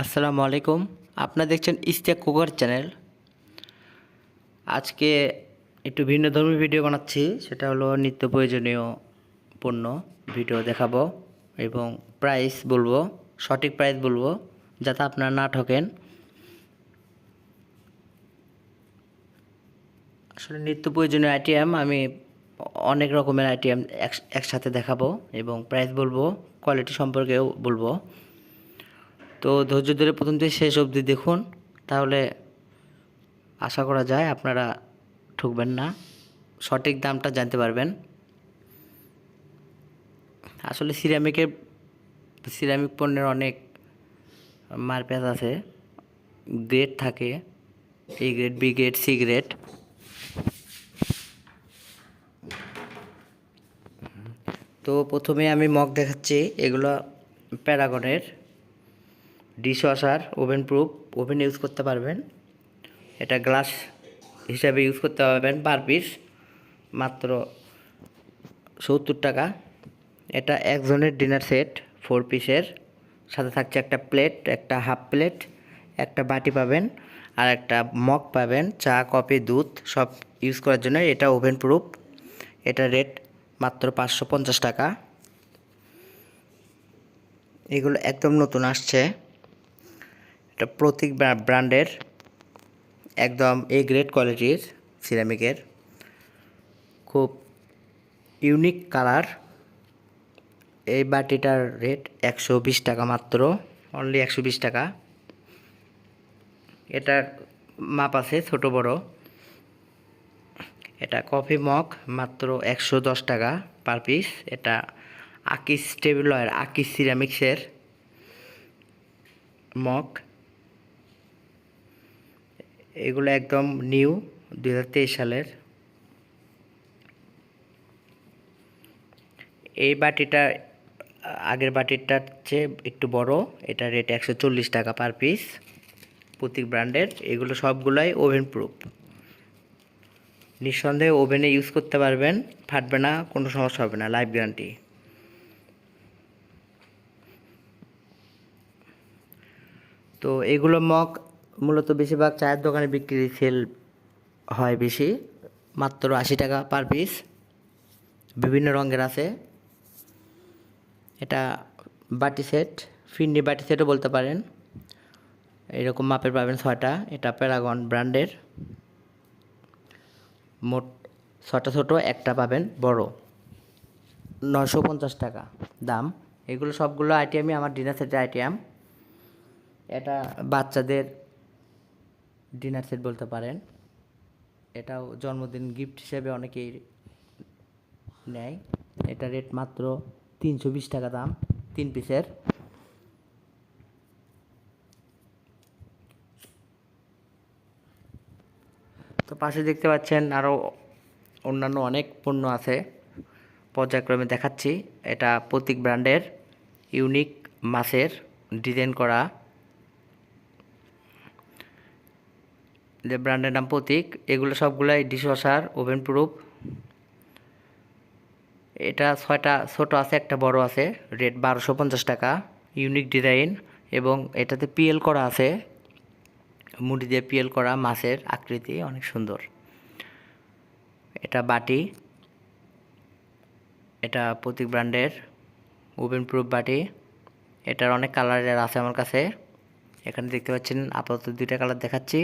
আসসালামু আলাইকুম। আপনারা দেখছেন ইস্তিয়াক কুকার চ্যানেল। আজকে একটু ভিন্ন ধর্মী ভিডিও বানাচ্ছি, সেটা হলো নিত্য প্রয়োজনীয় পণ্য ভিডিও দেখাবো এবং প্রাইস বলব, সঠিক প্রাইস বলব, যাতে আপনারা না ঠকেন। আসলে নিত্য প্রয়োজনীয় আইটেম আমি অনেক রকমের আইটেম একসাথে দেখাবো এবং প্রাইস বলব কোয়ালিটি সম্পর্কেও বলব। তো ধৈর্য ধরে প্রথম থেকে শেষ অবধি দেখুন, তাহলে আশা করা যায় আপনারা ঠকবেন না। সঠিক দামটা জানতে পারবেন। আসলে সিরামিকের, সিরামিক পণ্যের অনেক মারপ্যাচ আছে। গ্রেড থাকে A grade B grade C grade. তো প্রথমে আমি মগ দেখাচ্ছি, এগুলো প্যারাগনের। Dishwasher oven proof oven use করতে পারবেন। এটা গ্লাস হিসাবে ইউজ করতে পারবেন পার পিস মাত্র সত্তর টাকা। এটা একজনের ডিনার সেট ফোর পিসের সাথে থাকছে একটা প্লেট একটা হাফ প্লেট একটা বাটি পাবেন আর একটা মগ পাবেন, চা কফি দুধ, সব ইউজ করার জন্য। এটা ওভেন প্রুফ এটা রেট মাত্র পাঁচশো পঞ্চাশ টাকা। এগুলো একদম নতুন আসছে। এটা প্রতীক ব্রা- ব্র্যান্ডের একদম এ গ্রেড কোয়ালিটির সিরামিকের খুব ইউনিক কালার এই বাটিটার রেট একশো বিশ টাকা মাত্র অনলি একশো বিশ টাকা। এটার মাপ আছে ছোট বড়। এটা কফি মগ মাত্র একশো দশ টাকা পার পিস এটা আকিস টেবিল আকিস সিরামিক্সের মগ এগুলো একদম নিউ দু হাজার তেইশ সালের। এই বাটিটা, আগের বাটিটার চেয়ে একটু বড়, এটা রেট একশো চল্লিশ টাকা পার পিস প্রতীক ব্র্যান্ডের। এগুলো সবগুলাই ওভেন প্রুফ নিঃসন্দেহে ওভেনে ইউজ করতে পারবেন, ফাটবে না, কোনো সমস্যা হবে না লাইফ গ্যারান্টি তো এগুলো মগ মূলত বেশিরভাগ চায়ের দোকানে বিক্রি সেল হয় বেশি, মাত্র আশি টাকা পার পিস বিভিন্ন রঙের আছে। এটা বাটি সেট, ফিন্নি বাটি সেটও বলতে পারেন। এরকম মাপের পাবেন ছয়টা। এটা প্যারাগন ব্র্যান্ডের। মোট ছটা ছোটো, একটা পাবেন বড়। নশো পঞ্চাশ টাকা দাম। এগুলো সবগুলো আইটেমই আমার ডিনার সেটের আইটেম। এটা বাচ্চাদের ডিনার সেট বলতে পারেন। এটাও জন্মদিন গিফট হিসেবে অনেকেই নেয়। এটা রেট মাত্র তিনশো বিশ টাকা দাম, তিন পিসের। তো পাশে দেখতে পাচ্ছেন আরও অন্যান্য অনেক পণ্য আছে। পর্যায়ক্রমে দেখাচ্ছি। এটা প্রতীক ব্র্যান্ডের ইউনিক মাছের ডিজাইন করা যে ব্র্যান্ডের নাম প্রতীক, এগুলো সবগুলাই ডিশওয়াশার, ওভেন প্রুফ। এটা ছয়টা, ছোট আছে, একটা বড় আছে, রেট বারোশো পঞ্চাশ টাকা, ইউনিক ডিজাইন এবং এটাতে পিএল করা আছে। মুড়ি দিয়ে পিএল করা, মাছের আকৃতি অনেক সুন্দর। এটা বাটি, এটা প্রতীক ব্র্যান্ডের, ওভেন প্রুফ বাটি। এটার অনেক কালারের আছে আমার কাছে। এখানে দেখতে পাচ্ছেন, আপাতত দুইটা কালার দেখাচ্ছি।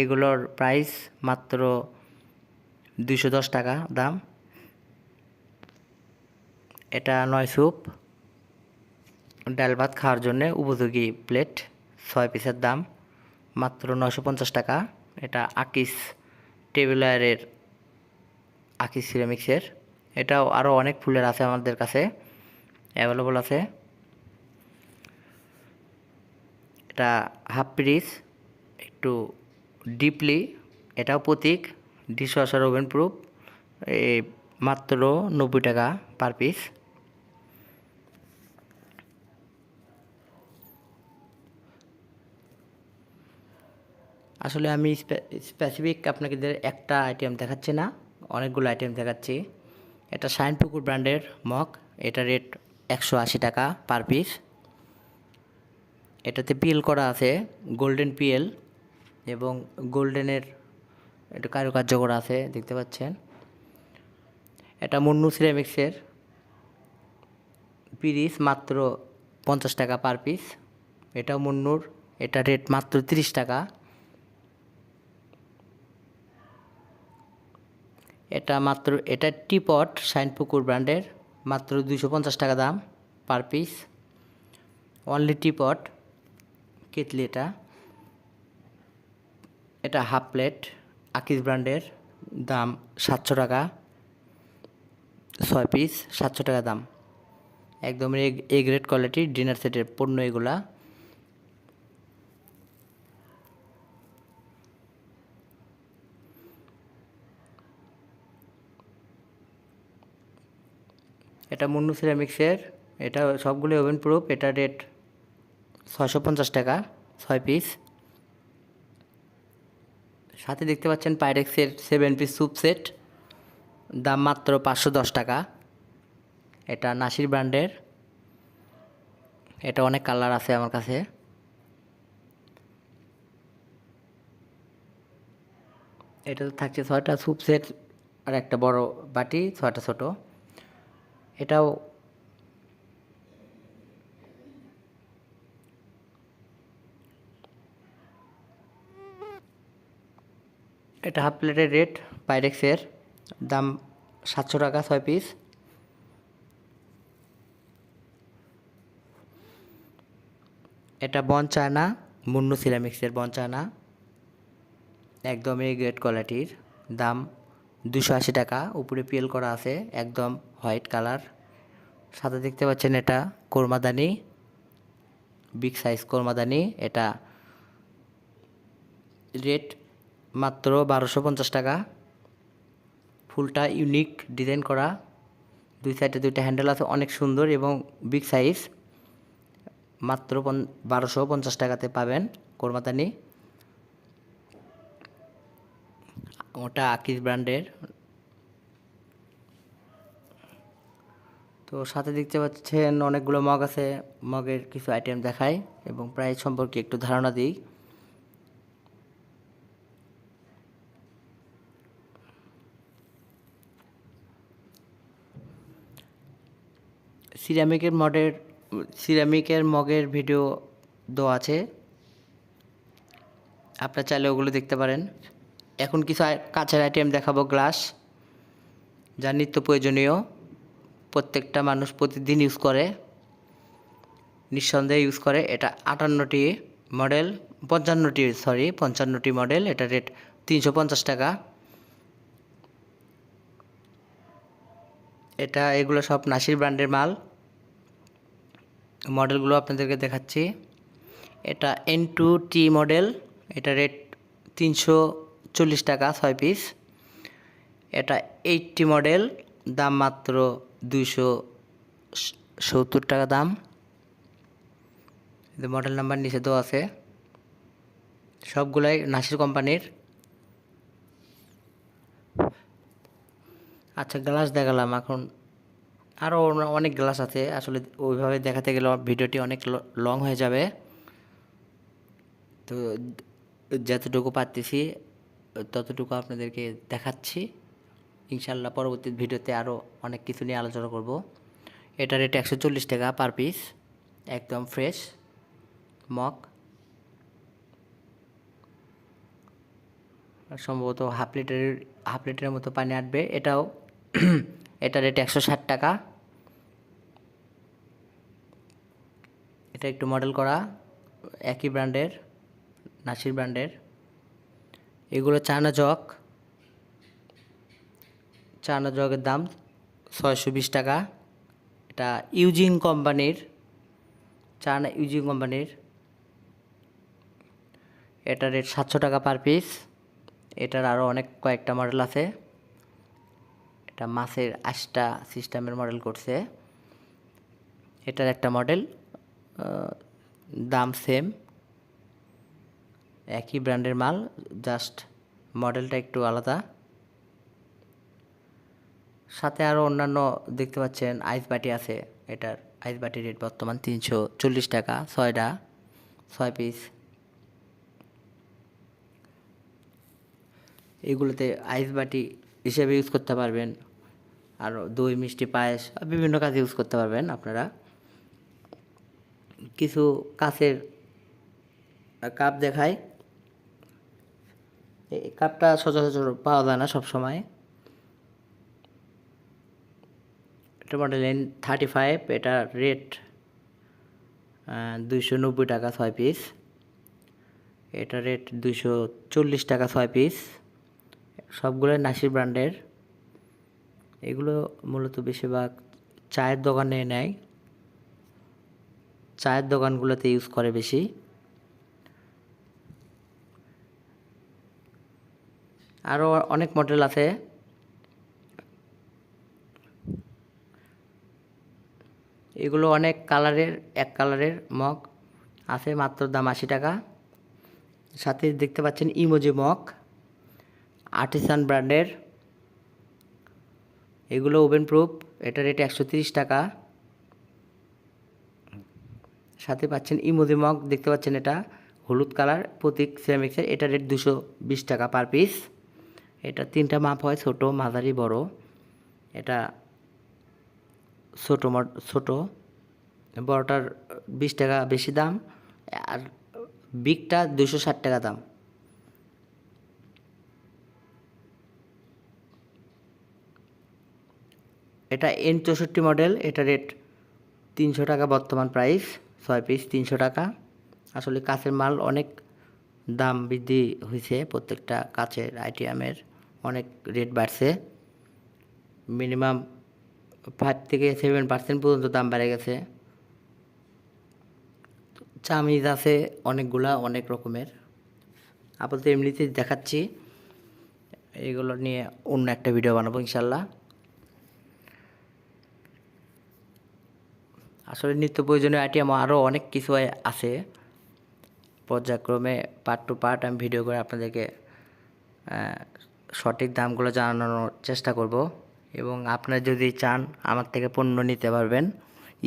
এগুলোর প্রাইস মাত্র দুইশো দশ টাকা দাম। এটা নয় স্যুপ ডাল ভাত খাওয়ার জন্যে উপযোগী প্লেট ছয় পিসের দাম, মাত্র নশো পঞ্চাশ টাকা। এটা আকিস টেবিলারের আকিস সিরামিক্সের এটাও আরও অনেক ফুলের আছে আমাদের কাছে অ্যাভেলেবল আছে। এটা হাফ পিস একটু ডিপলি এটাও প্রতীক ডিশওয়াশার ওভেন প্রুফ মাত্র নব্বই টাকা পার পিস আসলে আমি স্পেসিফিক আপনাকে একটা আইটেম দেখাচ্ছি না, অনেকগুলো আইটেম দেখাচ্ছি। এটা শাইনপুকুর ব্র্যান্ডের মগ, এটা রেট একশো আশি টাকা পার পিস এটাতে পিএল করা আছে গোল্ডেন পিএল এবং গোল্ডেনের একটু কারুকার্য করা আছে, দেখতে পাচ্ছেন। এটা মুন্নু সিরামিক্সের পিরিস মাত্র পঞ্চাশ টাকা পার পিস। এটাও মুন্নুর, এটা রেট মাত্র তিরিশ টাকা। এটা মাত্র, এটা টিপট শাইনপুকুর ব্র্যান্ডের, মাত্র দুশো পঞ্চাশ টাকা দাম পার পিস। অনলি টিপট কেতলি এটা। এটা হাফ প্লেট আকিস ব্র্যান্ডের দাম সাতশো টাকা। ছয় পিস সাতশো টাকা দাম। একদম এ গ্রেড কোয়ালিটির ডিনার সেটের পণ্য এগুলা। এটা মুন্নু সিরামিক্সের এটা সবগুলো ওভেন প্রুফ এটা রেট ছয়শো পঞ্চাশ টাকা, ছয় পিস সাথে দেখতে পাচ্ছেন পাইরেক্সের সেভেন পিস স্যুপ সেট দাম মাত্র পাঁচশো দশ টাকা। এটা নাসির ব্র্যান্ডের। এটা অনেক কালার আছে আমার কাছে। এটাতে থাকছে ছয়টা স্যুপ সেট আর একটা বড় বাটি, ছয়টা ছোট। এটাও এটা হাফ প্লেটের রেট পাইরেক্সের দাম সাতশো টাকা, ছয় পিস এটা বন চায়না মুন্নু সিরামিক্সের বন চায়না একদমই গ্রেট কোয়ালিটির দাম দুশো আশি টাকা, উপরে পিএল করা আছে, একদম হোয়াইট কালার সাথে দেখতে পাচ্ছেন এটা কোরমাদানি বিগ সাইজ কোরমাদানি। এটা রেট মাত্র বারোশো পঞ্চাশ টাকা। ফুলটা ইউনিক ডিজাইন করা। দুই সাইডে দুইটা হ্যান্ডেল আছে, অনেক সুন্দর এবং বিগ সাইজ মাত্র বারোশো পঞ্চাশ টাকাতে পাবেন কোরমাতানি। ওটা আকিস ব্র্যান্ডের। তো সাথে দেখতে পাচ্ছেন অনেকগুলো মগ আছে। মগের কিছু আইটেম দেখায় এবং প্রাইস সম্পর্কে একটু ধারণা দিই। সিরামিকের মডের সিরামিকের মগের ভিডিও দেওয়া আছে। আপনার চাইলে ওগুলো দেখতে পারেন। এখন কিছু কাঁচের আইটেম দেখাবো গ্লাস যা নিত্য প্রয়োজনীয়। প্রত্যেকটা মানুষ প্রতিদিন ইউজ করে। নিঃসন্দেহে ইউজ করে। এটা আটান্নটি মডেল পঞ্চান্নটি সরি পঞ্চান্নটি মডেল এটা রেট তিনশো পঞ্চাশ টাকা। এটা, এগুলো সব নাসির ব্র্যান্ডের মাল। মডেলগুলো আপনাদেরকে দেখাচ্ছি। এটা এন টু টি মডেল এটা রেট তিনশো চল্লিশ টাকা ছয় পিস এটা এইটটি মডেল দাম মাত্র দুইশো সত্তর টাকা দাম। মডেল নাম্বার নিচে দেওয়া আছে। সবগুলাই নাসির কোম্পানির। আচ্ছা গ্লাস দেখালাম, এখন আরও অনেক গ্লাস আছে। আসলে ওইভাবে দেখাতে গেলে ভিডিওটি অনেক লং হয়ে যাবে। তো যতটুকু পারতেছি, ততটুকু আপনাদেরকে দেখাচ্ছি। ইনশাল্লাহ পরবর্তী ভিডিওতে আরও অনেক কিছু নিয়ে আলোচনা করব। এটা রেট একশো চল্লিশ টাকা পার পিস একদম ফ্রেশ মগ সম্ভবত হাফ লিটারের হাফ লিটারের মতো পানি আটবে। এটাও এটা রেট একশো ষাট টাকা। এটা একটু মডেল করা, একই ব্র্যান্ডের নাসির ব্র্যান্ডের এগুলো চায়না জগ। চায়না জগের দাম ছয়শো বিশ টাকা। এটা ইউজিং কোম্পানির, চায়না ইউজিং কোম্পানির। এটা রেট সাতশো টাকা পার পিস এটার আরও অনেক কয়েকটা মডেল আছে। এটা মাছের আশটা সিস্টেমের মডেল করছে। এটার একটা মডেল দাম সেম একই ব্র্যান্ডের মাল জাস্ট মডেলটা একটু আলাদা। সাথে আরও অন্যান্য দেখতে পাচ্ছেন আইস বাটি আছে, এটার আইস বাটির রেট বর্তমান তিনশো চল্লিশ টাকা, ছয়টা, ছয় পিস এগুলোতে আইস বাটি হিসেবে ইউজ করতে পারবেন। আর দই, মিষ্টি, পায়েস বিভিন্ন কাজে ইউজ করতে পারবেন আপনারা। কিছু কাছের কাপ দেখায় এই কাপটা সচরাচর পাওয়া যায় না সব সময় এটা মডেল এন থার্টি ফাইভ এটা রেট দুইশো নব্বই টাকা ছয় পিস এটা রেট দুইশো চল্লিশ টাকা ছয় পিস সবগুলো নাসির ব্র্যান্ডের। এগুলো মূলত বেশিরভাগ চায়ের দোকানে নেয়। চায়ের দোকানগুলোতে ইউজ করে বেশি। আরও অনেক মডেল আছে। এগুলো অনেক কালারের, এক কালারের মগ। আছে মাত্র দাম আশি টাকা। সাথে দেখতে পাচ্ছেন ইমোজি মগ। আর্টিসান ব্র্যান্ডের। এগুলো ওভেন প্রুফ, এটা রেট একশো টাকা। সাথে পাচ্ছেন ইমোজি মগ দেখতে পাচ্ছেন এটা, হলুদ কালার, প্রতীক সিরামিক্সের, এটা রেট দুশো টাকা পার পিস। এটা তিনটা মাপ হয়, ছোট, মাঝারি, বড়। এটা ছোটো ছোটো। বড়টার বিশ টাকা বেশি দাম, আর বিগটা দুশো ষাট টাকা দাম। এটা এন চৌষট্টি মডেল এটা রেট তিনশো টাকা বর্তমান প্রাইস ছয় পিস তিনশো টাকা। আসলে কাছের মাল অনেক দাম বৃদ্ধি হয়েছে প্রত্যেকটা কাছের আইটিএমের অনেক রেট বাড়ছে। মিনিমাম ফাইভ থেকে সেভেন পার্সেন্ট পর্যন্ত দাম বেড়ে গেছে। চামিজ আছে অনেকগুলা, অনেক রকমের। আপাতত এমনিতে দেখাচ্ছি। এগুলো নিয়ে অন্য একটা ভিডিও বানাবো ইনশাল্লাহ। আসলে নিত্য প্রয়োজনীয় আইটেম আরও অনেক কিছু আছে। পর্যায়ক্রমে পার্ট টু পার্ট আমি ভিডিও করে আপনাদেরকে সঠিক দামগুলো জানানোর চেষ্টা করব। এবং আপনারা যদি চান আমার থেকে পণ্য নিতে পারবেন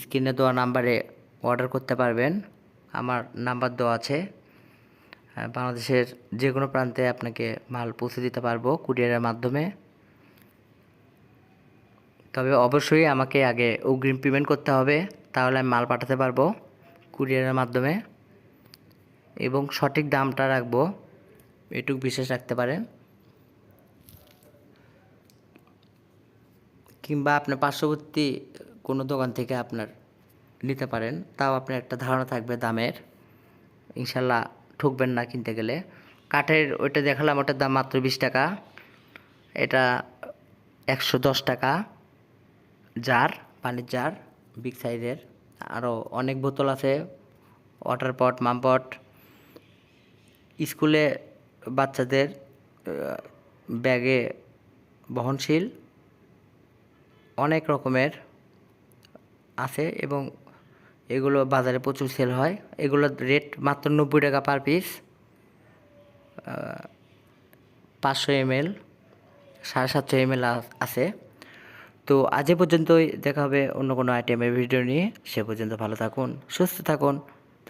স্ক্রিনে দেওয়া নাম্বারে অর্ডার করতে পারবেন। আমার নাম্বার দেওয়া আছে। বাংলাদেশের যে কোনো প্রান্তে আপনাকে মাল পৌঁছে দিতে পারব কুরিয়ারের মাধ্যমে। তবে অবশ্যই আমাকে আগে অগ্রিম পেমেন্ট করতে হবে। তাহলে আমি মাল পাঠাতে পারব কুরিয়ারের মাধ্যমে এবং সঠিক দামটা রাখব, এটুক বিশেষ রাখতে পারেন। কিংবা আপনার পার্শ্ববর্তী কোনো দোকান থেকে আপনার নিতে পারেন, তাও আপনার একটা ধারণা থাকবে দামের। ইনশাল্লাহ ঠকবেন না কিনতে গেলে। কাঠের ওইটা দেখালাম, ওটার দাম মাত্র বিশ টাকা। এটা একশো দশ টাকা। জার, পানির জার। বিগ সাইজের আরও অনেক বোতল আছে ওয়াটার পট মামপট স্কুলে বাচ্চাদের ব্যাগে বহনশীল অনেক রকমের আছে এবং এগুলো বাজারে প্রচুর সেল হয়। এগুলোর রেট মাত্র নব্বই টাকা পার পিস পাঁচশো এমএল সাড়ে সাতশো এমএল আছে। তো আজ এ পর্যন্তই, দেখা হবে অন্য কোনো আইটেমের ভিডিও নিয়ে। সে পর্যন্ত ভালো থাকুন, সুস্থ থাকুন।